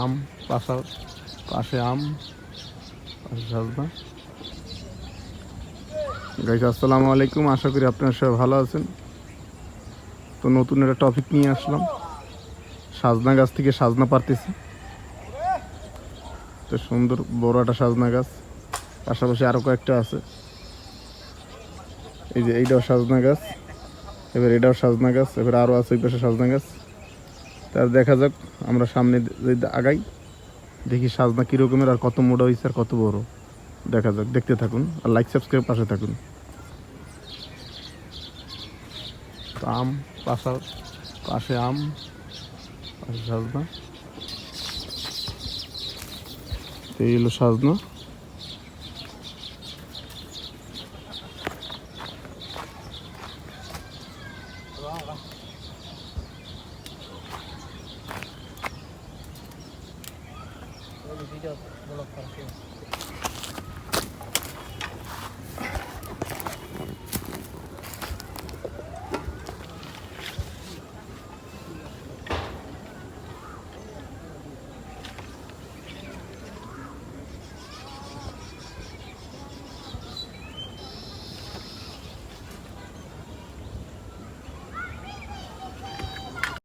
আম পাশা পাশে আম, পাশে সাজনা আসসালামু আলাইকুম। আশা করি আপনারা সবাই ভালো আছেন। তো নতুন একটা টপিক নিয়ে আসলাম। সাজনা গাছ থেকে সাজনা পারতেছি। তো সুন্দর বড় একটা সাজনা গাছ। পাশাপাশি আরও কয়েকটা আছে। এই যে এইটাও সাজনা গাছ। এবার এটাও সাজনা গাছ। এবার আরও আছে ওই পাশে সাজনা গাছ। তার দেখা যাক, আমরা সামনে আগাই, দেখি সাজনা কীরকমের আর কত মোটা হয়েছে আর কত বড়। দেখা যাক, দেখতে থাকুন আর লাইক সাবস্ক্রাইব পাশে থাকুন। আম পাশা, পাশে আম, পাশে সাজনা। এই হলো সাজনা। ভিডিও ব্লগ করা